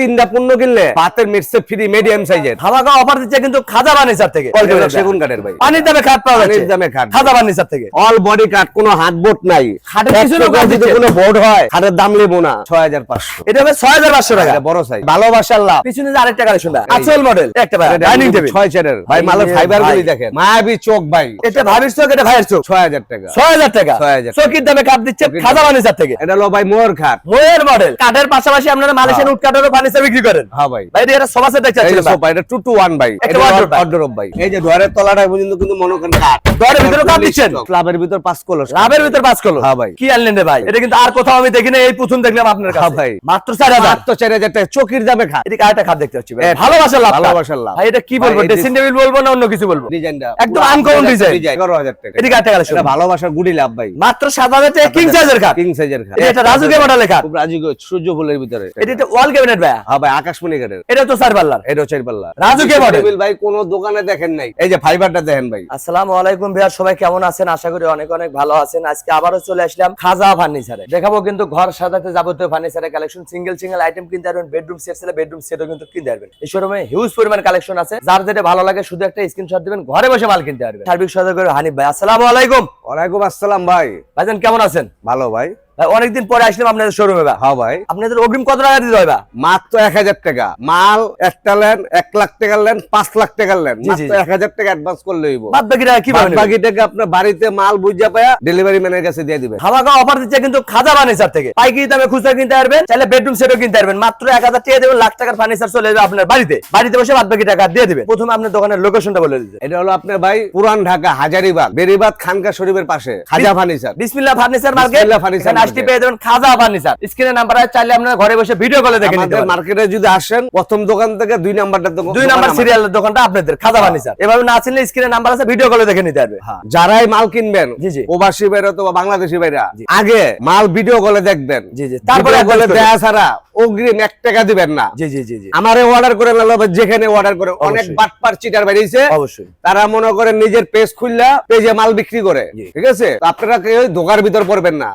তিনটা পণ্য কিনলে ভাতের মিটসে ফ্রি মিডিয়াম সাইজের ধামাকা অফার দিচ্ছে কিন্তু খাজা বানিচার থেকে। সেগুন কাঠের ভাই। পানির দামে খাট পাওয়া যাচ্ছে। দামে খাট। খাজা বানিচার থেকে। অল বডি কাট কোনো হাত বোট নাই। খাটের এক পিছনেও টাকা কাট যদি দিচ্ছে। কোনো বোর্ড হয় খাটের দাম নেব না। ছয় হাজার পাঁচশো। এটা হবে ছয় হাজার পাঁচশো টাকা। বড় সাইজ ভালোবাসার লাভ। পিছনে যে আরেকটা কালেকশন আসল মডেল একটা ডাইনিং টেবিল ছয় চেয়ারের ভাই মালের ফাইবার গুলি দেখেন। মায়াবী চোখ ভাই। এটা ভাবির চোখ এটা ভাইয়ের চোখ। ছয় হাজার টাকা। ছয় হাজার টাকা? 6,000 চৌকির দামে কাঠ দিচ্ছে খাজা দামে। থেকে। এটা হলো ভাই মোহর খাট। বইয়ের মডেল কাঠের পাশাপাশি আপনারা মালয়েশিয়ান উট কাঠেরও ফার্নিচার বিক্রি করেন। হ্যাঁ ভাই। ভাই এটা সোফা সেট এই যে সোফা এটা টু টু ওয়ান ভাই। একটা wardrobe ভাই। এই যে ঘরের তলাটা পর্যন্ত কিন্তু কাঠ। ঘরের ভিতরে কাঠ দিচ্ছেন? ক্লাবের ভিতর পাঁচ কলস লাভের ভিতর পাঁচ করল হ্যাঁ ভাই। কি আনলেন রে ভাই? এটা কিন্তু আর কোথাও আমি দেখিনি এই প্রথম দেখলাম আপনার হ্যাঁ কাছে। ভাই। মাত্র চার হাজার। মাত্র টাকা। চকির দামে খাট। আরেকটা খাট দেখতে পাচ্ছি ভাই। এটা- ভালোবাসার লাভ ভালোবাসার লাভ। ভাই এটা কি বলব? ড্রেসিং টেবিল বলব না অন্য কিছু বলব? ডিজাইনটা একদম uncommon design। এগারো টাকা। এদিকে আরেকটা কালেকশন ভালোবাসার গুডি লাভ ভাই। মাত্র টাকা কিং সাইজের কিং সাইজের এটা রাজুকে খুব রাজুকে সূর্য ফুলের ভিতরে। এটা ওয়াল ক্যাবিনেট ভাই হ্যাঁ ভাই আকাশমণি এটা তো চার পাল্লার। এটা চার পাল্লা রাজুকে model। ভাই কোন দোকানে দেখেন নাই। এই যে ফাইবারটা দেখেন ভাই। আসসালামু আলাইকুম সবাই কেমন আছেন? আশা করি অনেক অনেক ভালো আছেন। আজকে আবারও চলে আসলাম খাজা ফার্নিচারে। দেখাবো কিন্তু ঘর সাজাতে যাবতীয় ফার্নিচারের কালেকশন সিঙ্গেল সিঙ্গেল আইটেম কিনতে পারবেন বেডরুম সেট ছিল বেডরুম সেটও কিন্তু কিনতে পারবেন এই শোরুমে হিউজ পরিমাণ কালেকশন আছে। যার যেটা ভালো লাগে শুধু একটা স্ক্রিনশট দিবেন ঘরে বসে মাল কিনতে পারবেন। সার্বিক সহযোগ করে হানিফ ভাই আসসালামু আলাইকুম। ওয়ালাইকুম আসসালাম ভাই। ভাইজান কেমন আছেন? ভালো ভাই। অনেকদিন পরে আসলাম আপনাদের শোরুমে ভাই। হ্যাঁ ভাই। আপনাদের অগ্রিম কত টাকা দিতে হয় ভাই? মাত্র এক হাজার টাকা। মাল একটা লেন এক লাখ টাকা লেন পাঁচ লাখ টাকা লেন। এক হাজার টাকা অ্যাডভান্স করলে হইব। বাদ বাকিটা কি বাদ বাকি টাকা আপনার বাড়িতে মাল বুঝা পায়া ডেলিভারি ম্যানের কাছে দিয়ে দিবেন। ধামাকা অফার দিচ্ছে কিন্তু খাজা ফার্নিচার থেকে। পাইকারি দামে খুচরা কিনতে পারবেন চাইলে বেডরুম সেটও কিনতে পারবেন। মাত্র এক হাজার টাকা দেবেন লাখ টাকার ফার্নিচার চলে যাবে আপনার বাড়িতে। বাড়িতে বসে বাদ বাকি টাকা দিয়ে দিবেন। প্রথমে আপনার দোকানের লোকেশনটা বলে দিতে। এটা হলো আপনার ভাই পুরান ঢাকা হাজারিবাগ বেরিবাগ খানকা শরীফের পাশে Khaja furniture Bismillah furniture market furniture এখানে পেয়ে যাবেন খাজা ফার্নিচার। স্ক্রিনে নাম্বার আছে চাইলে আপনারা ঘরে বসে ভিডিও কলে দেখে নিতে মার্কেটে যদি আসেন প্রথম দোকান থেকে দুই নাম্বারটা দোকান দুই নাম্বার সিরিয়ালের দোকানটা আপনাদের খাজা ফার্নিচার। এভাবে না চিনলে স্ক্রিনে নাম্বার আছে ভিডিও কলে দেখে নিতে পারবে। হ্যাঁ। যারাই মাল কিনবেন জি, জি। প্রবাসী বাইরে তো বাংলাদেশি বাইরা আগে মাল ভিডিও কলে দেখবেন। জি, জি। তারপরে বলে দেয়া ছাড়া অগ্রিম এক টাকা দিবেন না। জি জি জি জি। আমারে অর্ডার করে নালো যেখানে অর্ডার করে অনেক। বাটপার চিটার বেরিয়েছে। অবশ্যই। তারা মনে করে নিজের পেজ খুললা পেজে মাল বিক্রি করে। ঠিক আছে? আপনারা কেউ ধোকার ভিতর পড়বেন না।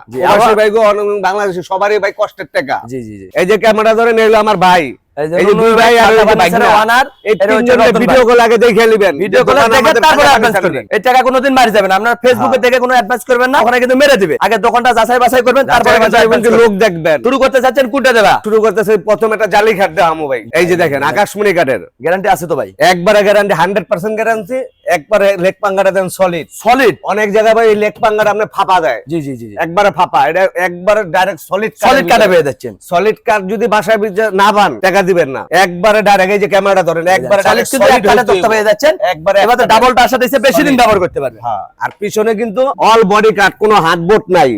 গো, বাংলাদেশে সবারই ভাই কষ্টের টাকা। জি জি জি। এই যে ক্যামেরা ধরে নিয়ে আমার ভাই। এই যে দুই ভাই আর এই এটা হচ্ছে ভিডিও কল আগে দেখে নেবেন। ভিডিও কলে দেখে তারপরে অ্যাডভান্স করবেন এই টাকা কোনোদিন বাড়ি যাবেন আপনার ফেসবুকে দেখে কোনো অ্যাডভান্স করবেন না ওখানে কিন্তু মেরে দিবে। আগে দোকানটা যাচাই বাছাই করবেন তারপরে। লোক দেখবেন। শুরু করতে চাচ্ছেন কোনটা দেবা? শুরু করতেছে প্রথম একটা জালি খাট দেওয়া আমু ভাই। এই যে দেখেন আকাশমণি কাঠের। গ্যারান্টি আছে তো ভাই। একবারে গ্যারান্টি হান্ড্রেড পার্সেন্ট গ্যারান্টি একবারে লেগ পাঙ্গাটা দেন সলিড সলিড অনেক জায়গায় ভাই লেগ পাঙ্গাটা আপনি ফাঁপা দেয়। জি জি জি একবারে ফাঁপা এটা একবারে ডাইরেক্ট সলিড সলিড কাটা পেয়ে যাচ্ছেন। সলিড কার যদি বাসায় না পান টাকা দিবেন না। একবারে ডাইরেক্ট এই যে ক্যামেরাটা ধরেন একবারে direct কিন্তু যাচ্ছেন একবারে এবার তো ডাবলটা এসে বেশি দিন ব্যবহার করতে পারবে। হ্যাঁ, আর পিছনে কিন্তু অল বডি কাট কোনো হাত বোট নাই।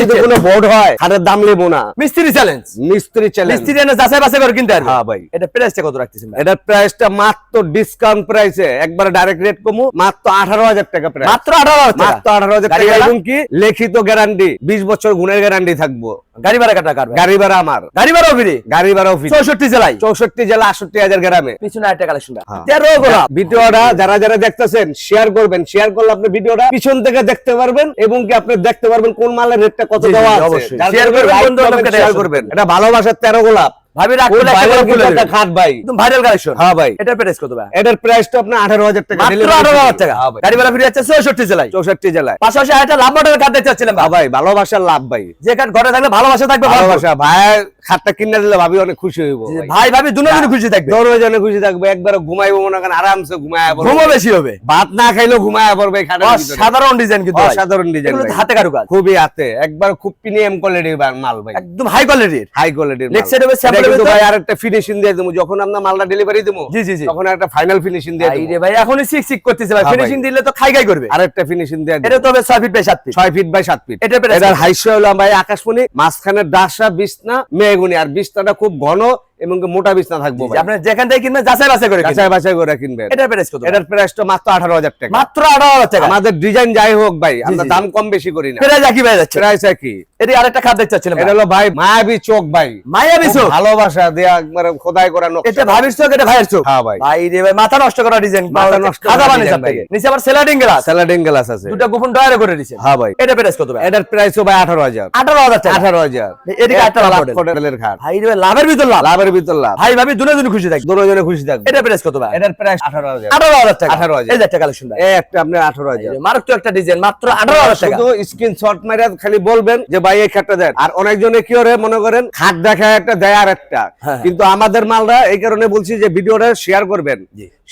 যদি কোনো বোর্ড হয় দাম না। মিস্ত্রি চ্যালেঞ্জ মিস্ত্রি চ্যালেঞ্জ মিস্ত্রি এনে যাচাই বাছাই করে কিনতে হ্যাঁ ভাই। এটা প্রাইসটা কত রাখতেছেন? এটার প্রাইসটা মাত্র ডিসকাউন্ট প্রাইসে একবারে ডাইরেক্ট রেট কমু মাত্র আঠারো হাজার টাকা প্রাইস মাত্র আঠারো হাজার টাকা। মাত্র আঠারো হাজার গাড়ি টাকা এবং কি লিখিত গ্যারান্টি বিশ বছর গুণের গ্যারান্টি থাকব। গাড়ি ভাড়া কাটা গাড়ি ভাড়া আমার। গাড়ি ভাড়াও ফ্রি? গাড়ি ভাড়া অফিস চৌষট্টি জেলায়। চৌষট্টি জেলা আটষট্টি হাজার গ্রামে। পিছনে একটা কালেকশনটা হ্যাঁ। তেরো গোলাপ। ভিডিওটা যারা যারা দেখতেছেন শেয়ার করবেন। শেয়ার করলে আপনি ভিডিওটা পিছন থেকে দেখতে পারবেন এবং কি আপনি দেখতে পারবেন কোন মালের রেটটা কত দেওয়া আছে। অবশ্যই। যার Share কারণে করবেন, like বন্ধু বান্ধবকে করবেন, share share করবেন। এটা ভালোবাসার তেরো গোলাপ। ভাবি রাখলে একটা খাট ভাই। একদম ভাইরাল কালেকশন হ্যাঁ ভাই। এটার প্রাইস কত ভাই? এটার প্রাইসটা আপনার আঠারো হাজার টাকা। মাত্র delivery আঠারো হাজার fee। টাকা। হ্যাঁ ভাই। গাড়ি ভাড়া ফ্রি আছে চৌষট্টি জেলায়। চৌষট্টি জেলায়। পাশাপাশি একটা লাভ মডেলের কার্ড দেখতে চাচ্ছিলাম হ্যাঁ ভাই ভালোবাসার লাভ ভাই। যে কার্ড ঘরে থাকলে ভালোবাসা থাকবে ভালোবাসা ভাই খাটটা কিনে দিলে ভাবি অনেক খুশি হইব ভাই। ভাবি দুজনে খুশি থাকবে। দরজনে খুশি থাকবে একবার ঘুমাইবো মনে করেন আরামসে ঘুমায় পড়বে। ঘুমও বেশি হবে। ভাত না খাইলেও ঘুমায় পড়বে খাটের ভিতরে। সাধারণ ডিজাইন কিন্তু ভাই। অসাধারণ ডিজাইন হাতে কারুকাজ। খুবই হাতে একবার খুব প্রিমিয়াম কোয়ালিটির মাল ভাই। একদম হাই কোয়ালিটির হাই কোয়ালিটির কিন্তু ভিতর। ভাই আরেকটা ফিনিশিং দিয়ে দেবো যখন আমরা মালটা ডেলিভারি দেবো জি জি তখন একটা ফাইনাল ফিনিশিং দিয়ে ভাই দেবো ভাই এখনই সিক সিক করতেছে ভাই। হ্যাঁ ফিনিশিং দিলে তো খাই খাই করবে। আরেকটা ফিনিশিং দিয়ে এটা তো ফিট বাই ফিট ছয় ফিট বাই সাত ফিট এটার হলো ভাই আকাশমণি মাঝখানে ডাসা বিছনা মেগুনি আর বিছনাটা খুব ঘন এবং মোটা বিছনা থাকব আপনি যেখান থেকে কিনবেন যাচাই বাছাই করে যাচাই বাছাই করে কিনবেন। এটা প্রাইস কত এটার প্রাইসটা মাত্র আঠারো হাজার টাকা। মাত্র আঠারো হাজার টাকা। আমাদের ডিজাইন যাই হোক ভাই আমরা দাম কম বেশি করি না। প্রাইস একই পেয়ে যাচ্ছে। প্রাইস একই। এটি আরেকটা দেখতে এটা হলো ভাই মায়াবী চোখ ভাই। মায়াবি চোখ। ভালোবাসা দেয়া একবারে খোদাই করা নকশা। এটা ভাবির চোখ এটা ভাইয়ের চোখ। হ্যাঁ ভাই। ভাই রে ভাই মাথা নষ্ট করা ডিজাইন মাথা নষ্ট করা খাজা বানি design ভাই। থেকে। নিচে আবার সেলাডিং গ্লাস স্যালাডিং গ্লাস আছে। দুটো গোপন ডয়ারে করে দিয়েছে হ্যাঁ ভাই। এটা প্রাইস কত ভাই? এটার ভাই হাজার। আঠারো হাজার টাকা। আঠারো হাজার। এদিকে একটা লাভ ভাই রে লাভের ভিতর লাভ। লাভের ভিতর লাভ। ভাই ভাবি দুনে খুশি থাকি। দুজনে খুশি থাকবে। এটা প্রাইস কত ভাই? এটার প্রাইস আঠারো হাজার। আঠারো হাজার টাকা। 18,000 এই একটা কালেকশন ভাই। এই একটা আঠারো হাজার। মারক তো একটা ডিজাইন মাত্র আঠারো হাজার টাকা। শুধু স্ক্রিনশট খালি বলবেন যে ভাই এই খাটটা দেন। আর অনেকজনে কি করে মনে করেন খাট দেখায় একটা দেয় আর একটা হ্যাঁ। কিন্তু আমাদের মালরা এই কারণে বলছি যে ভিডিওটা শেয়ার করবেন।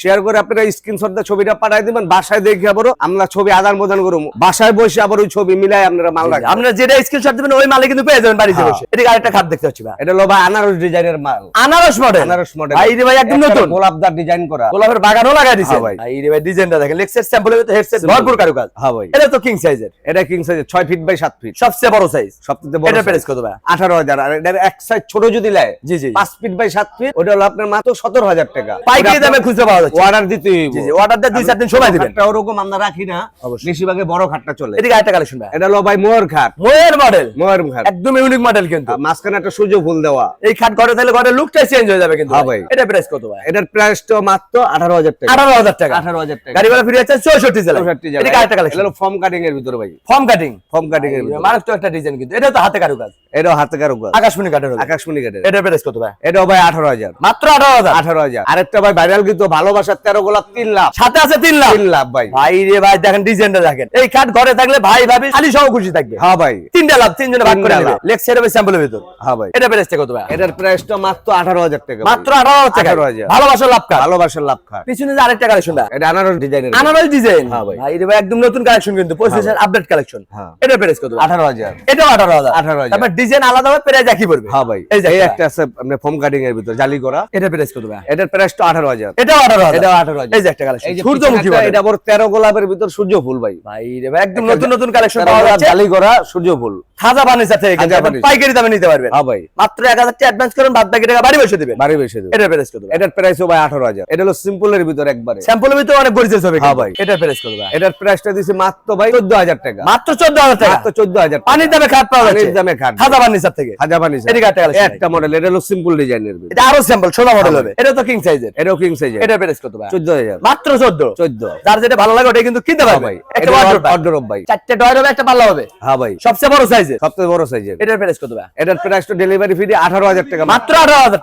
শেয়ার করে আপনারা স্ক্রিনশট দিয়ে ছবিটা পাঠাই দিবেন বাসায় দেখে আবারও আমরা ছবি আদান প্রদান করব বাসায় বসে আবার ওই ছবি মিলাই আপনারা মাল রাখবেন। আপনারা যেটা স্ক্রিনশট দিবেন ওই মালে কিন্তু পেয়ে যাবেন বাড়িতে হ্যাঁ। বসে। এদিকে আরেকটা খাপ দেখতে পাচ্ছি ভাই। এটা হলো ভাই আনারস ডিজাইনের মাল। আনারস মডেল আনারস মডেল ভাই রে ভাই একদম নতুন? গোলাপদার ডিজাইন করা। গোলাপের বাগানও লাগাই দিছে হ্যাঁ ভাই। ভাই রে ভাই ডিজাইনটা দেখেন। লেক্সের স্যাম্পলের ভিতরে হেডসেট ভরপুর কারুকাজ। হ্যাঁ ভাই। এটা তো কিং সাইজের এটা কিং সাইজ ছয় ফিট বাই সাত ফিট সবচেয়ে বড় সাইজ সবথেকে বড় এটা প্রাইস কত ভাই? আঠারো হাজার। আর এটার এক সাইজ ছোট যদি লেয় জি জি। পাঁচ ফিট বাই সাত ফিট ওটা হলো আপনার মাত্র সতেরো হাজার টাকা। পাইকারি দামে খুঁজে পাওয়া যাচ্ছে। অর্ডার দিতে জি জি অর্ডার দিয়ে দুই চার দিন সময় দিবেন। ওরকম আমরা রাখি না। অবশ্যই। বেশিরভাগে বড় খাটটা চলে। এদিকে আরেকটা কালেকশন ভাই। এটা হলো ভাই মোহর খাট। ময়ের মডেল মোহর খাট। একদম ইউনিক মডেল কিন্তু। মাঝখানে একটা সূর্য ফুল দেওয়া। এই খাট ঘরে তাহলে ঘরের লুকটাই চেঞ্জ হয়ে যাবে কিন্তু হ্যাঁ ভাই। এটা প্রাইস কত ভাই? এটার প্রাইস তো মাত্র আঠারো হাজার টাকা। আঠারো হাজার টাকা। আঠারো হাজার টাকা। গাড়ি ভাড়া ফিরে যাচ্ছে চৌষট্টি জেলা চৌষট্টি জেলা। এদিকে আরেকটা কালেকশন ফর্ম কাটিং এর ভিতরে ভাই। ফর্ম কাটিং ফর্ম কাটিং এর ভিতরে। তো একটা ডিজাইন কিন্তু। এটা তো হাতে কারুকাজ। এটাও হাতে কারও কাজ আকাশমণি হবে। আকাশমণি কাঠের। এটা প্রাইস কত ভাই? এটাও ভাই আঠারো হাজার। মাত্র আঠারো হাজার? আঠারো হাজার। আরেকটা ভাই ভাইরাল কিন্তু ভালোবাসার তেরো গোলাপ তিন লাখ। সাথে আছে তিন লাখ। তিন লাখ ভাই। ভাই রে ভাই দেখেন ডিজাইনটা দেখেন। এই কাঠ ঘরে থাকলে ভাই ভাবি খালি সহ খুশি থাকবে। হ্যাঁ ভাই। তিনটা লাভ তিনজনে ভাগ করে নেবে। লাভ। স্যাম্পলের ভিতর। হ্যাঁ ভাই। এটা প্রাইসটা কত ভাই? এটার প্রাইসটা মাত্র আঠারো হাজার টাকা মাত্র আঠারো হাজার টাকা। 18,000 ভালোবাসার লাভ ভালোবাসার লাভ পিছনে যে আরেকটা কালেকশন এটা আনারস ডিজাইনের আনারস ডিজাইন হ্যাঁ ভাই। ভাই ভাই একদম নতুন কালেকশন কিন্তু পঁচিশের আপডেট কালেকশন হ্যাঁ। এটা প্রাইস কত? আঠারো হাজার। এটাও আঠারো হাজার। 18,000 তারপর ডিজাইন আলাদা হবে প্রাইস একই পড়বে। হ্যাঁ ভাই। এই একটা। আছে ফোম কাটিং এর ভিতর জালি করা। এটা প্রাইস কত ভাই? এটার প্রাইস তো আঠারো হাজার। এটাও আঠারো হাজার। এটাও আঠারো হাজার। এই যে একটা কালেকশন সূর্যমুখী এটা বড় তেরো গোলাপের ভিতর সূর্য ফুল ভাই। ভাই রে ভাই একদম নতুন নতুন কালেকশন পাওয়া যাচ্ছে। জালি করা সূর্য ফুল। খাজা furniture। পাইকারি দামে নিতে পারবেন। হ্যাঁ ভাই। মাত্র এক হাজার টাকা অ্যাডভান্স করেন বাদ বাকি টাকা বাড়ি বসে দিবেন? বাড়ি বেশি দেবে। এটার প্রাইস কত এটার প্রাইসও ভাই আঠারো হাজার। এটা হলো সিম্পলের ভিতর একবারে। স্যাম্পলের ভিতরে অনেক গরিজেস হবে হ্যাঁ ভাই। এটার প্রাইস কত ভাই? এটার প্রাইসটা দিছে মাত্র ভাই চোদ্দ হাজার টাকা। মাত্র চোদ্দ হাজার টাকা? মাত্র চোদ্দ হাজার টাকা। পানির দামে খাট পাওয়া যাচ্ছে। পানির দামে খাট। খাজা ফার্নিচার থেকে। হাজা পানি এদিকে একটা একটা মডেল এটা হলো সিম্পল ডিজাইনের এটা আরও স্যাম্পল ছোট মডেল হবে। এটা তো কিং সাইজের এটাও কিং সাইজ এটার প্রাইস কত ভাই? চোদ্দ হাজার। মাত্র চোদ্দ। চোদ্দ। যার যেটা ভালো লাগে ওটা কিন্তু কিনতে পারবে। ভাই। একটা অর্ডার ভাই। চারটে ডয়ার হবে একটা পাল্লা হবে। হ্যাঁ ভাই। সবচেয়ে বড় সাইজের সবচেয়ে বড় সাইজের এটার প্রাইস কত ভাই? এটার প্রাইস তো ডেলিভারি ফি আঠারো হাজার টাকা। মাত্র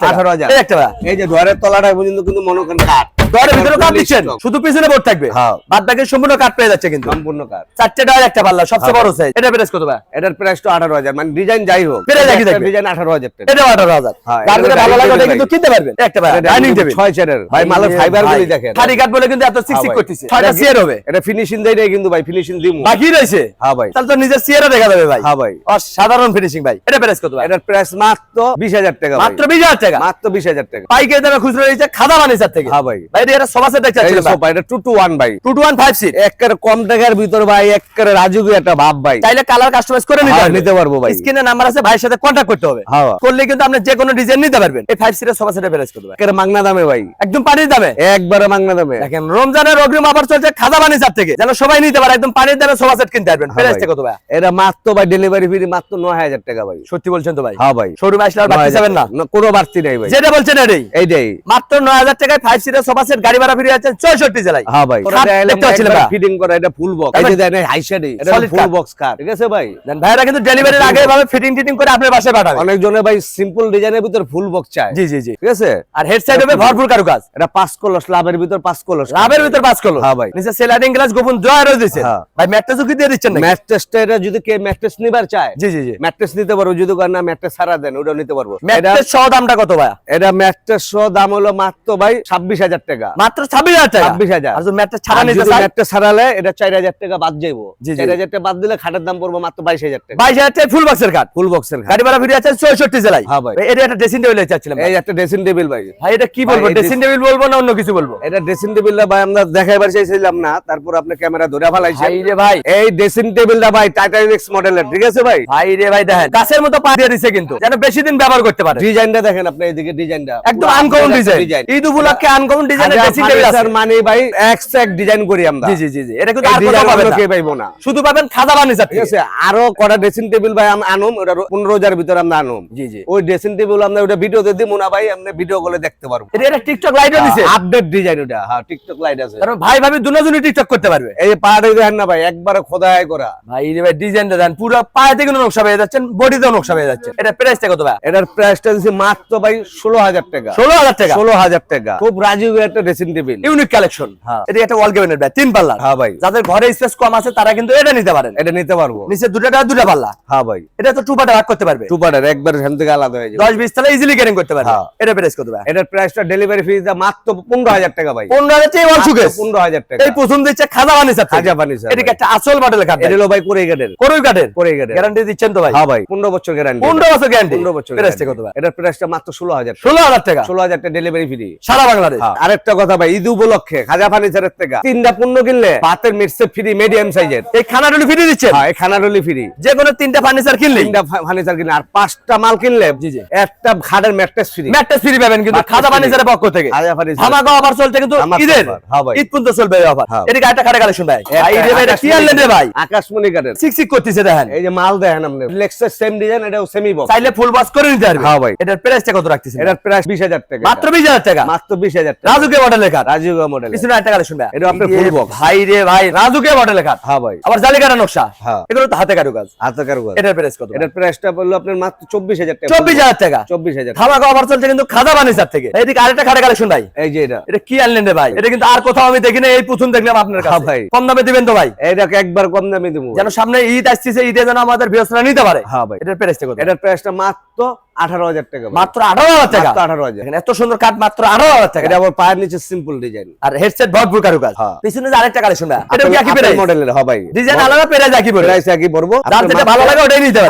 আঠারো হাজার টাকা। এই এই যে ঘরের তলাটা পর্যন্ত কিন্তু মনে করেন কাঠ। ডয়ারের ভিতরে কাট দিচ্ছেন? শুধু পিছনে বোর্ড থাকবে? হ্যাঁ। বাদ বাকি সম্পূর্ণ কাট পেয়ে যাচ্ছে কিন্তু। সম্পূর্ণ কাঠ চারটে ডয়ার একটা পাল্লা সবচেয়ে হ্যাঁ। বড় সাইজ এটার প্রাইস কত ভাই? এটার প্রাইস তো আঠারো হাজার। মানে ডিজাইন যাই হোক Price একই থাকবে। ডিজাইন আঠারো হাজার টাকা। এটাও আঠারো হাজার। হ্যাঁ, যার ভালো লাগে ওটা কিন্তু কিনতে পারবেন। একটা ভাই ডাইনিং টেবিল ছয় চেয়ারের ভাই মালের ফাইবার গুলি দেখেন। খাড়ি কাঠ বলে কিন্তু এত সিক্সিক হ্যাঁ করতেছে। ছয়টা চেয়ার হবে। এটা ফিনিশিং দেয় নাই কিন্তু ভাই ফিনিশিং দিমু। বাকি রয়েছে? হ্যাঁ ভাই। তাহলে তো নিজের চেয়ারও দেখা যাবে ভাই। হ্যাঁ ভাই। অসাধারণ ফিনিশিং ভাই। এটা প্রাইস কত ভাই? এটার প্রাইস মাত্র বিশ হাজার টাকা ভাই। মাত্র বিশ হাজার টাকা? মাত্র বিশ হাজার টাকা। পাইকারি দামে খুচরো রয়েছে খাদা ফার্নিচার থেকে। হ্যাঁ ভাই। ভাই এটা সোফা সেট এই সোফা, এটা টু টু ওয়ান ভাই। Two two one five seat একের কম টাকার ভিতর ভাই একের রাজুকি একটা ভাব ভাই। চাইলে কালার কাস্টমাইজ করে নিতে হ্যাঁ, নিতে পারব ভাই। স্ক্রিনে নাম্বার আছে ভাইয়ের সাথে কন্ট্যাক্ট করতে হবে। হ্যাঁ। করলে কিন্তু আপনি যে কোনো ডিজাইন নিতে পারবেন। এই ফাইভ সিটের সোফা সেটের প্রাইস কত ভাই একের দামে ভাই। একদম পানির দামে। একবারে দামে। দেখেন রমজানের অগ্রিম অফার চলছে খাজা ফার্নিচার থেকে। যেন সবাই নিতে পারে একদম পানির দামে সোফা সেট কিনতে পারবেন। হ্যাঁ প্রাইসটা কত ভাই? এটা মাত্র ভাই ডেলিভারি ফি মাত্র নয় হাজার টাকা ভাই। সত্যি বলছেন তো ভাই? হ্যাঁ ভাই। শোরুমে আসলে আর বাড়তি যাবেন না। কোনো বাড়তি নাই ভাই। যেটা বলছেন এটাই। এইটাই। মাত্র নয় হাজার টাকায় ফাইভ সিটের সোফা গাড়ি ভাড়া ফিরে যাচ্ছেন জেলায়। হ্যাঁ ভাই? ফিটিং করা এটা ফুল বক্স এই যে দেন হাইসাডি এটা ফুল বক্স কার ঠিক আছে ভাই। দেন ভাইরা কিন্তু ডেলিভারির আগে ভাবে ফিটিং টিটিং করে আপনার বাসায় পাঠাবে। অনেকজনে ভাই সিম্পল ডিজাইনের ভিতর ফুল বক্স চায়। জি জি জি। ঠিক আছে? আর হেড সাইড হবে ভরপুর কারুকাজ। এটা পাঁচ কলস লাভের ভিতর পাঁচ কলস লাভের ভিতর পাস করল হ্যাঁ ভাই। নিচে গ্লাস গোপন দিয়েছে হ্যাঁ। ভাই ম্যাট্রেসও কি দিয়ে দিচ্ছেন ম্যাট্রেসটা এটা যদি কে ম্যাট্রেস নিবার চায় জি জি জি। ম্যাট্রেস নিতে পারব যদি না ম্যাট্রেস ছাড়া দেন ওটাও নিতে পারব। ম্যাট্রেস সহ দামটা কত ভাই এটা ম্যাট্রেস সহ দাম হলো মাত্র ভাই ছাব্বিশ হাজার টাকা। টাকা। মাত্র ছাব্বিশ হাজার টাকা? ছাব্বিশ হাজার। আর ম্যাটটা ছাড়া আর নিতে যদি চাই? ম্যাটটা ছাড়ালে এটা চার হাজার টাকা বাদ যাইবো। জি, জি। চার হাজার টাকা বাদ দিলে খাটের দাম পড়ব মাত্র বাইশ হাজার টাকা। বাইশ হাজার টাকা ফুল বক্সের কাঠ ফুল বক্সের খাট। গাড়ি ভাড়া ফিরে আছে চৌষট্টি জেলায়। হ্যাঁ ভাই। এটা একটা ড্রেসিং টেবিল চাচ্ছিলাম এই একটা ড্রেসিং টেবিল ভাই। ভাই এটা কি বলব? ড্রেসিং টেবিল বলব না অন্য কিছু বলব? এটা ড্রেসিং টেবিলটা ভাই আমরা দেখাইবার চাইছিলাম না তারপর আপনি ক্যামেরা ধরে ফেলাইছেন। ভাই রে ভাই। এই ড্রেসিং টেবিলটা ভাই টাইটানিক্স মডেলের ঠিক আছে ভাই? ভাই রে ভাই দেখেন গাছের মতো পা দিয়ে দিছে কিন্তু। যেন বেশি দিন ব্যবহার করতে পারে। ডিজাইনটা দেখেন আপনি এইদিকে ডিজাইনটা একদম আনকমন ডিজাইন ঈদ উপলক্ষে আনকমন ড্রেসিং টেবিল আছে। মানে ভাই এক্স ডিজাইন করি আমরা। জি জি জি জি। এটা কিন্তু আর কোথাও পাবেন না। পাইবো না। শুধু পাবেন খাজা বানিজার ঠিক আছে আরও কটা ড্রেসিং টেবিল ভাই আমরা আনুম ওটা পনেরো হাজার ভিতরে আমরা আনুম। জি জি। ওই ড্রেসিং টেবিল আমরা ওটা ভিডিওতে দিব না ভাই আপনি ভিডিও গুলো দেখতে পারব। এটা এটা টিকটক লাইটও দিছে? আপডেট ডিজাইন ওটা। হ্যাঁ টিকটক লাইট আছে। কারণ ভাই ভাবি দুজনই টিকটক করতে পারবে। এই পাহাড়ে দেখেন না ভাই একবারে খোদাই করা। ভাই রে ভাই ডিজাইনটা দেন পুরো পায়ে থেকে নকশা পেয়ে যাচ্ছেন বডিতেও নকশা পেয়ে যাচ্ছেন। এটা প্রাইসটা কত ভাই? এটার প্রাইসটা মাত্র ভাই ষোলো হাজার টাকা। ষোলো হাজার টাকা? ষোলো হাজার টাকা। খুব রাজীব একটা ড্রেসিং টেবিল ইউনিক কালেকশন হ্যাঁ। এটা একটা ওয়াল ক্যাবিনেট ভাই তিন পাল্লা হ্যাঁ ভাই। যাদের ঘরে স্পেস কম আছে তারা কিন্তু এটা নিতে পারেন। এটা নিতে পারব। নিচে দুটা দুটা পাল্লা। হ্যাঁ ভাই। এটা তো টু পার্টে ভাগ করতে পারবে। টু পার্টার একবার এখান থেকে আলাদা হয়ে যাবে। দশ বিশ তালা ইজিলি ক্যারিং করতে পারবে। হ্যাঁ। এটা প্রাইস কত ভাই? এটার প্রাইসটা ডেলিভারি ফিস মাত্র পনেরো হাজার টাকা ভাই। পনেরো হাজার টাকা ওয়াল সুকেস হাজার টাকা। এই প্রথম দিচ্ছে খাজা বানিয়েছে খাজা ফার্নিচার এদিকে একটা আসল মডেলের খাট এটা হলো ভাই করে গেটের করই কাঠের করে গেটের গ্যারান্টি দিচ্ছেন তো ভাই। হ্যাঁ ভাই পনেরো বছর গ্যারান্টি পনেরো বছর গ্যারান্টি পনেরো বছর প্রাইসটা কত ভাই? এটার প্রাইসটা মাত্র ষোলো হাজার ষোলো হাজার টাকা। ষোলো হাজার টাকা ডেলিভারি ফ্রি সারা বাংলাদেশ। আরেকটা কথা ভাই ঈদ উপলক্ষে খাজা ফার্নিচারের থেকে তিনটা পণ্য কিনলে ভাতের মিটসে ফ্রি মিডিয়াম সাইজের এই খানাটুলি ফিরে দিচ্ছেন? হ্যাঁ এই খানারলি ফ্রি যে কোনো তিনটা ফার্নিচার কিনলে তিনটা ফার্নিচার কিনলে আর পাঁচটা মাল কিনলে জি, জি। একটা খাটের ম্যাট্রেস ফ্রি ম্যাট্রেস ফ্রি পাবেন কিন্তু খাজা। ফার্নিচারের পক্ষ থেকে। খাজা ফার্নিচার ধামাকা অফার চলছে কিন্তু ঈদের। হ্যাঁ ভাই। ঈদ পর্যন্ত চলবে এই অফার হ্যাঁ। এদিকে একটা খাটে কালেকশন ভাই রে ভাই কি আনলেন রে ভাই? আকাশমণি কাঠের। সিক সিক করতেছে দেখেন। এই যে মাল দেখেন আপনি লেক্সার সেম ডিজাইন এটাও সেমি বক্স চাইলে ফুল বাস করে নিতে পারবে। হ্যাঁ ভাই। এটার প্রাইসটা কত রাখতেছেন? এটার প্রাইস বিশ হাজার টাকা। মাত্র বিশ হাজার টাকা। মাত্র বিশ হাজার টাকা। রাজুকে মডেলের রাজীব মডেল পিছনে একটা কালেকশন ভাই এটা আপনার ভাই রে ভাই রাজুকে মডেলের খাট হ্যাঁ ভাই। আবার জালিকাটা নকশা। হ্যাঁ। এগুলো তো হাতে কারুকাজ। হাতে এটার প্রাইস কত? এটার প্রাইসটা বলল আপনার মাত্র চব্বিশ হাজার টাকা। চব্বিশ হাজার টাকা। চব্বিশ হাজার ধামাকা অফার চলছে কিন্তু খাজা থেকে। এদিকে আরেকটা খাটে কালেকশন ভাই। এই যে এটা। এটা কি আনলেন রে ভাই? এটা কিন্তু আর কোথাও আমি দেখি না এই প্রথম দেখলাম আপনার হ্যাঁ কাছে। ভাই। কম দামে দিবেন তো ভাই? এটাকে একবার কম দামে দিব। যেন সামনে ঈদ আসছে ঈদে যেন আমাদের বৃহস্পতি নিতে পারে। হ্যাঁ ভাই। এটার প্রাইসটা কত? এটার প্রাইসটা মাত্র আঠারো হাজার টাকা মাত্র আঠারো হাজার টাকা? আঠারো হাজার। এত সুন্দর কাঠ মাত্র আঠারো হাজার টাকা। এটা আবার পায়ের নিচে সিম্পল ডিজাইন আর হেডসেট ভরপুর কারুকাজ। হ্যাঁ। পিছনে যে আরেকটা কালেকশন এটা কি একই প্রাইস মডেলের হ্যাঁ ভাই। ডিজাইন আলাদা প্রাইস একই পড়বে প্রাইস একই পড়ব যার যেটা ভালো লাগে ওটাই নিতে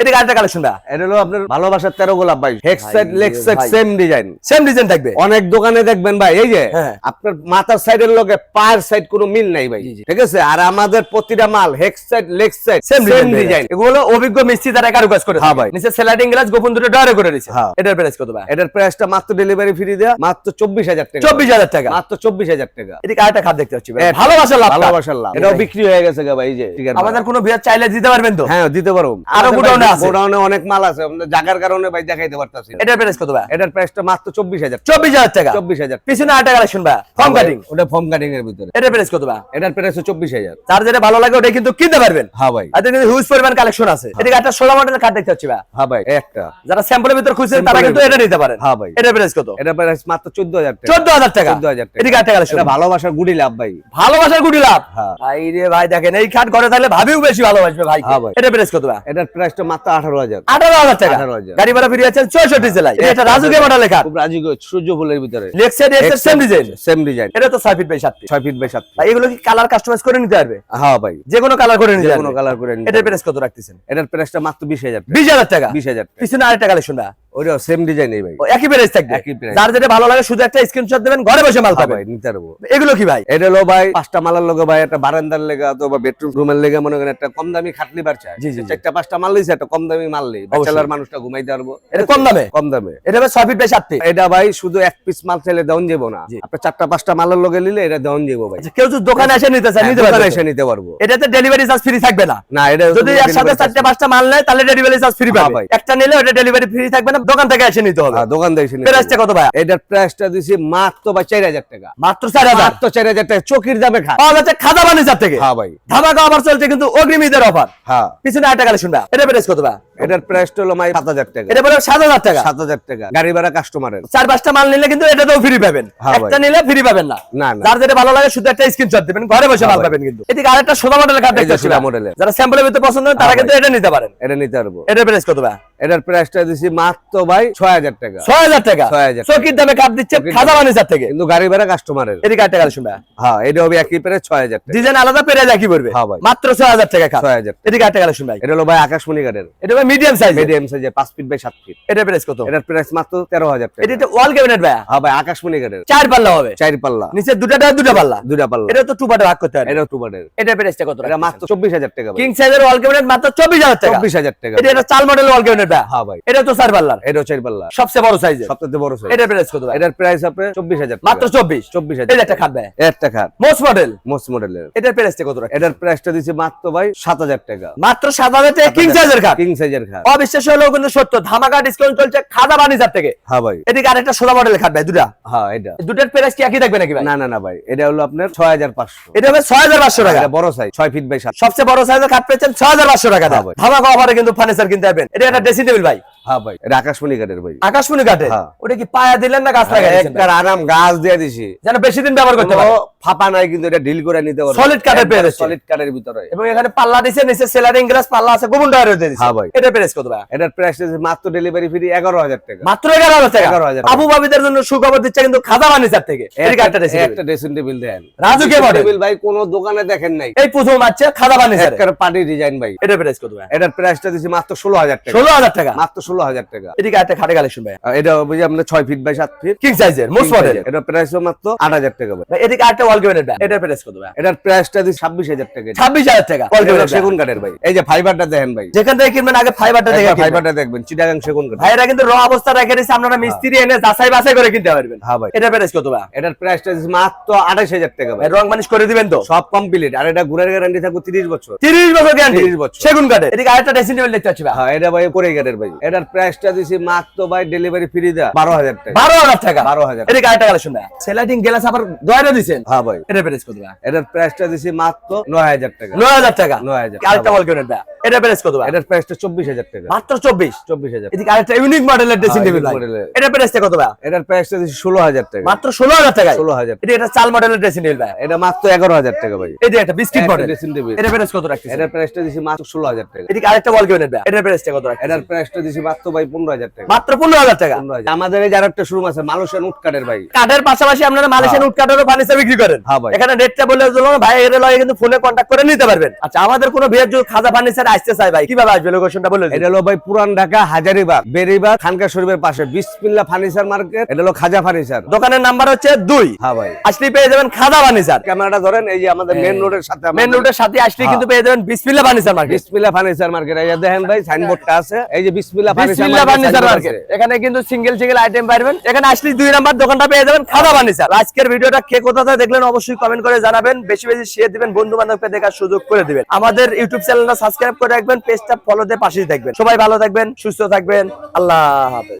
এটা আরেকটা কালেকশন এটা হলো আপনার ভালোবাসার তেরো গোলাপ ভাই। Hex side leg side same design same design থাকবে। অনেক দোকানে দেখবেন ভাই এই যে হ্যাঁ। আপনার মাথার সাইডের লগে পায়ের সাইড কোনো মিল নাই ভাই। ঠিক আছে? আর আমাদের প্রতিটা মাল hex side leg side same design এগুলো অভিজ্ঞ মিস্ত্রি দ্বারা কারুকাজ করে। হ্যাঁ ভাই। নিচে স্লাইডিং গ্লাস গোপন দুটো ডয়ারে করে দিয়েছে হ্যাঁ। এটার প্রাইস কত ভাই? এটার প্রাইসটা মাত্র ডেলিভারি ফ্রি দেয়া মাত্র চব্বিশ হাজার টাকা। চব্বিশ হাজার টাকা। মাত্র চব্বিশ হাজার টাকা। এদিকে আরেকটা খাট দেখতে পাচ্ছি ভালোবাসার লাভ ভালোবাসার লাভ। এটাও বিক্রি হয়ে গেছে গা ভাই যে আমাদের কোনো বিয়ার চাইলে দিতে পারবেন তো? হ্যাঁ দিতে পারো আরও গোডাউনে আছে। গোডাউনে অনেক মাল আছে। জায়গার কারণে ভাই দেখাইতে পারতাছি এটার প্রাইস কত ভাই? এটার প্রাইসটা মাত্র চব্বিশ হাজার চব্বিশ হাজার টাকা। চব্বিশ হাজার পিছনে আরেকটা কালেকশন ভাই ফর্ম কাটিং ওটা ফর্ম কাটিং এর ভিতরে। এটার প্রাইস কত ভাই? এটার প্রাইস চব্বিশ হাজার। যার যেটা ভালো লাগে ওটা কিন্তু কিনতে পারবেন। হ্যাঁ ভাই। আর কিন্তু হিউজ পরিমাণ কালেকশন আছে। এদিকে একটা ষোলো মডেলের কাঠ দেখতে পাচ্ছি ভাই। হ্যাঁ ভাই একটা। যারা স্যাম্পলের ভিতর খুঁজছেন তারা কিন্তু এটা নিতে পারেন। হ্যাঁ ভাই। এটার প্রাইস কত? এটার প্রাইস মাত্র চোদ্দ হাজার টাকা। চোদ্দ হাজার টাকা। চোদ্দ হাজার টাকা। এদিকে কালেকশন এটা ভালোবাসার গুডি লাভ ভাই। ভালোবাসার গুটি লাভ? হ্যাঁ। ভাই রে ভাই দেখেন এই খাট ঘরে থাকলে ভাবিও বেশি ভালোবাসবে ভাই। হ্যাঁ। এটা প্রাইস কত ভাই? এটার প্রাইসটা মাত্র আঠারো হাজার আঠারো হাজার টাকা। 18,000 গাড়ি ভাড়া ফিরে যাচ্ছেন চৌষট্টি জেলায়। এটা একটা রাজুকে মডেলের খাট? খুব রাজি গো, সূর্য ফুলের ভিতরে। লেক্সের সেম ডিজাইন সেম ডিজাইন এটা তো ছয় ফিট বাই সাত ফিট ছয় ফিট বাই সাত ভাই এগুলো কি কালার কাস্টমাইজ করে নিতে পারবে? হ্যাঁ ভাই। যে কোনো কালার করে নিতে যে কোনো কালার করে নিতে এটার পারবে। প্রাইস কত রাখতেছেন? এটার প্রাইসটা মাত্র বিশ হাজার বিশ হাজার টাকা। বিশ হাজার টাকা। পিছনে আরেকটা কালেকশন ওইটাও সেম ভাই। একই প্রাইস থাকবে? একই price। যার যেটা ভালো লাগে শুধু একটা স্ক্রিনশট দেবেন ঘরে বসে মাল হ্যাঁ পাবেন। নিতে পারব। এগুলো কি ভাই? এটা হলো ভাই পাঁচটা মালার লোক ভাই একটা বারান্দার লেগে অথবা বেডরুম রুমের লেগে মনে করেন একটা কম দামি খাটলি বার জি। চারটা পাঁচটা মাল লইছে একটা কম দামি মাল নেই। ব্যাচেলার মানুষটা ঘুমাইতে পারব। এটা কম দামে? কম দামে। এটা ভাই ছয় ফিট বাই সাত ফিট এটা ভাই শুধু এক পিস মাল চাইলে দেওয়ান যাব না। আপনার চারটা পাঁচটা মালের লগে নিলে এটা দেওয়ান যাব ভাই। আচ্ছা, কেউ যদি দোকানে এসে নিতে চায় নিতে পারবে। এসে নিতে পারব। এটাতে ডেলিভারি চার্জ ফ্রি থাকবে না। না এটা যদি এর সাথে চারটে পাঁচটা মাল নেয় তাহলে ডেলিভারি চার্জ ফ্রি হ্যাঁ পাবে। একটা নিলে ওটা ডেলিভারি ফ্রি থাকবে না দোকান থেকে এসে নিতে হবে। হ্যাঁ, দোকান থেকে এসে নিতে প্রাইসটা কত ভাই? এটার প্রাইসটা দিছি মাত্র চার হাজার টাকা। মাত্র চার হাজার? মাত্র চার হাজার টাকা। চকির দামে খা পাওয়া যাচ্ছে খাজা বানিজার থেকে। হ্যাঁ ভাই। ধামাকা অফার চলছে কিন্তু অগ্রিম ঈদের অফার হ্যাঁ। পিছনে আরেকটা কালেকশন ভাই। এটা প্রাইস কত ভাই? এটার প্রাইসটা হলো মাই সাত হাজার টাকা। এটা বলে সাত হাজার টাকা। সাত হাজার টাকা। গাড়ি ভাড়া কাস্টমারের চার পাঁচটা মাল নিলে কিন্তু এটাতেও ফ্রি পাবেন। হ্যাঁ একটা নিলে ফ্রি পাবেন না। না না। যার যেটা ভালো লাগে শুধু একটা স্ক্রিনশট দিবেন। ঘরে বসে হ্যাঁ মাল পাবেন কিন্তু। এদিকে আরেকটা সোজা মডেলের কার্ড দেখতে সোজা মডেলের। যারা স্যাম্পলের ভিতরে পছন্দ হয় তারা কিন্তু এটা নিতে পারেন। এটা নিতে পারব। এটার প্রাইস কত ভাই? এটার প্রাইসটা দিছি মাত্র ভাই ছয় হাজার টাকা। ছয় হাজার টাকা? 6,000 চকির দামে কাপ দিচ্ছে খাজা ফার্নিচার থেকে। কিন্তু গাড়ি ভাড়া কাস্টমারের এদিকে একটা কালেকশন ভাই হ্যাঁ এটা হবে একই পেরে ছয় হাজার ডিজাইন আলাদা পেরে কি পড়বে হ্যাঁ ভাই। মাত্র ছয় হাজার টাকা ছয় হাজার এদিকে একটা কালেকশন ভাই এটা হলো ভাই আকাশমণি গাড়ির। এটা মিডিয়াম সাইজ মিডিয়াম সাইজে পাঁচ ফিট বাই সাত ফিট এটা প্রাইস কত? এটার প্রাইস মাত্র তেরো হাজার টাকা। এটা ওয়াল ক্যাবিনেট ভাই হ্যাঁ ভাই আকাশমণি গাড়ির। চার পাল্লা হবে। চার পাল্লা। নিচে দুটা টাকা দুটা পাল্লা। দুটা পাল্লা। এটা তো টু পার্টে ভাগ করতে হবে এটা টু বার্ডের এটা প্রাইসটা কত এটা মাত্র চব্বিশ হাজার টাকা ভাই। কিং সাইজের ওয়াল ক্যাবিনেট মাত্র চব্বিশ হাজার টাকা। চব্বিশ হাজার টাকা। এটা চাল মডেল ওয়াল ক্যাবিনেট ভাই হ্যাঁ ভাই। এটা তো চার পাল্লার এটাও চার সবচেয়ে বড় সাইজের সবচেয়ে বড় সাইজ এটা প্রাইস কত এটার প্রাইস হবে চব্বিশ হাজার মাত্র চব্বিশ? চব্বিশ হাজার একটা খাট ভাই। একটা খাট। মোস্ট মডেল মোস্ট মডেলের এটার প্রাইসটা কত এটার প্রাইসটা দিচ্ছে মাত্র ভাই সাত হাজার টাকা। মাত্র সাত হাজার টাকা কিং সাইজের খাট। কিং সাইজের খাট। অবিশ্বাস হলেও কিন্তু সত্য ধামাকা ডিসকাউন্ট চলছে খাজা বানিজার থেকে। হ্যাঁ ভাই। এদিকে আরেকটা সোজা মডেলের খাট ভাই দুটা। হ্যাঁ এটা। দুটার প্রাইস কি একই থাকবে নাকি ভাই? না না না ভাই এটা হলো আপনার ছয় হাজার পাঁচশো। এটা হবে ছয় হাজার পাঁচশো টাকা। বড় সাইজ ছয় ফিট বাই সাত। সবচেয়ে বড় সাইজের খাট পেয়েছেন ছয় হাজার পাঁচশো টাকা। হ্যাঁ ধামাকা অফারে কিন্তু ফার্নিচার কিনতে পারবেন। এটা একটা ড্রেসিং টেবিল ভাই। হ্যাঁ ভাই এটা আকাশমণি কাঠের ভাই। আকাশমণি কাঠে হ্যাঁ। ওটা কি পায়া দিলেন না গাছ লাগাইছেন একটা আরাম গাছ দিয়ে দিছি। যেন বেশি দিন ব্যবহার করতে পারে। ফাঁপা নাই কিন্তু এটা ডিল করে নিতে পারবে। Solid কাঠের পেয়ে সলিড কাঠের ভিতরে। এবং এখানে পাল্লা দিছে নিচে সেলারিং গ্লাস পাল্লা আছে গোবন টায়ার দিয়ে দিছে। হ্যাঁ ভাই। এটা প্রাইস কত ভাই? এটার প্রাইস মাত্র ডেলিভারি ফ্রি এগারো হাজার টাকা। মাত্র এগারো হাজার টাকা? 11,000 আবু বাবিদের জন্য সুখবর দিচ্ছে কিন্তু খাজা ফার্নিচার থেকে। এদিকে একটা ড্রেসিং একটা ড্রেসিং টেবিল দেন। রাজুকে মডেল টেবিল ভাই কোনো দোকানে দেখেন নাই। এই প্রথম আছে খাজা ফার্নিচার একটা পার্টি ডিজাইন ভাই। এটা প্রাইস কত ভাই? এটার প্রাইসটা দিছি মাত্র ষোলো হাজার টাকা। ষোলো হাজার টাকা? মাত্র ষোলো হাজার টাকা। এদিকে একটা খাটে কালেকশন ভাই এটা বুঝি আপনার ছয় ফিট বাই সাত ফিট কিং সাইজের মোস্ট মডেল এটা প্রাইস মাত্র আট হাজার টাকা ভাই। ভাই এদিকে একটা ওয়াল ক্যাবিনেট ভাই এটা প্রাইস কত ভাই? এটার প্রাইসটা দিছি ছাব্বিশ হাজার টাকা। ছাব্বিশ হাজার টাকা ওয়াল এটা ক্যাবিনেট সেগুন কাঠের ভাই। এই যে ফাইবারটা দেখেন ভাই। যেখান থেকে কিনবেন আগে ফাইবারটা দেখে ফাইবারটা দেখবেন চিটাগাং সেগুন কাঠ ভাইরা কিন্তু র অবস্থা রেখে দিচ্ছে আপনারা মিস্ত্রি এনে যাচাই বাছাই করে কিনতে পারবেন। হ্যাঁ ভাই। এটা প্রাইস কত ভাই এটার প্রাইসটা মাত্র আঠাশ হাজার টাকা ভাই। ভাই রং মানিশ করে দিবেন তো? সব কমপ্লিট আর এটা ঘুরের গ্যারান্টি থাকবে তিরিশ বছর। তিরিশ বছর গ্যারান্টি 30 বছর। সেগুন কাঠে এদিকে আরেকটা ড্রেসিং টেবিল দেখতে পাচ্ছি ভাই হ্যাঁ এটা ভাই করে গেটের ভাই। এটার প্রাইসটা দিছি মাত্র ভাই ডেলিভারি ফ্রি দেয়া। বারো হাজার টাকা। বারো হাজার টাকা? বারো হাজার। এদিকে আরেকটা কালেকশন ভাই সেলাইটিং গ্লাস আবার দয়ারে দিছেন? হ্যাঁ ভাই। এটা প্রাইস কত এটার প্রাইসটা দিছি মাত্র নয় হাজার টাকা। নয় হাজার টাকা? নয় হাজার আরেকটা বল ক্যাবিনেট ভাই এটা প্রাইস কত ভাই? এটার প্রাইসটা চব্বিশ হাজার টাকা। মাত্র চব্বিশ? চব্বিশ হাজার। এদিকে আরেকটা ইউনিক মডেলের ড্রেসিং হ্যাঁ, টেবিল ভাই। এটা প্রাইসটা কত ভাই? এটার প্রাইসটা দিছি ষোলো হাজার টাকা। মাত্র ষোলো হাজার টাকা ষোলো হাজার। এটা চাল মডেলের ড্রেসিং টেবিল ভাই। এটা মাত্র এগারো হাজার টাকা ভাই। এই একটা বিস্কিট মডেল dressing table। এটা প্রাইস কত রাখতেছেন? এটার প্রাইসটা দিছি মাত্র ষোলো হাজার টাকা। এদিকে আরেকটা ওয়াল ক্যাবিনেট ভাই। এটার প্রাইসটা কত রাখতেছেন? এটার প্রাইসটা দিছি মাত্র ভাই পনেরো হাজার টাকা। মাত্র পনেরো হাজার টাকা? আমাদের এই যার শোরুম আছে মালয়েশিয়ান উটকাটের ভাই। পাশাপাশি আপনারা মালয়েশিয়ান উড কাঠেরও ফার্নিচার বিক্রি করেন। হ্যাঁ এখানে রেটটা বলে ভাই এর লগে কিন্তু ফোনে কন্ট্যাক্ট করে নিতে পারবেন। আচ্ছা আমাদের কোনো বিয়ের যদি খাজা ফার্নিচার আসতে চাই ভাই কীভাবে আসবে লোকেশনটা বলে এটা হলো ভাই পুরান ঢাকা হাজারিবাগ বেরিবাগ খানকা শরীফের পাশে। বিসমিল্লা ফার্নিচার মার্কেট এটা হলো খাজা ফার্নিচার। দোকানের নাম্বার হচ্ছে দুই। হ্যাঁ ভাই। আসলে পেয়ে যাবেন খাজা ফার্নিচার। ক্যামেরাটা ধরেন এই যে আমাদের মেন রোডের সাথে মেন রোডের সাথে আসলে হ্যাঁ। কিন্তু পেয়ে যাবেন Bismilla furniture market. Bismilla furniture market. এই দেখেন ভাই সাইনবোর্ডটা আছে। এই যে বিসমিল্লা ফার্নিচার মার্কেট এখানে কিন্তু সিঙ্গেল সিঙ্গেল আইটেম পাবেন এখানে আসলে দুই নাম্বার দোকানটা পেয়ে যাবেন খাজা ফার্নিচার। আজকের ভিডিওটা কে কোথা থেকে দেখলেন অবশ্যই কমেন্ট করে জানাবেন। বেশি বেশি শেয়ার দিবেন বন্ধু বান্ধবকে দেখার সুযোগ করে দিবেন। আমাদের ইউটিউব চ্যানেলটা সাবস্ক্রাইব করে রাখবেন পেজটা ফলো দিয়ে পাশে দেখবেন সবাই ভালো থাকবেন সুস্থ থাকবেন আল্লাহ হাফেজ।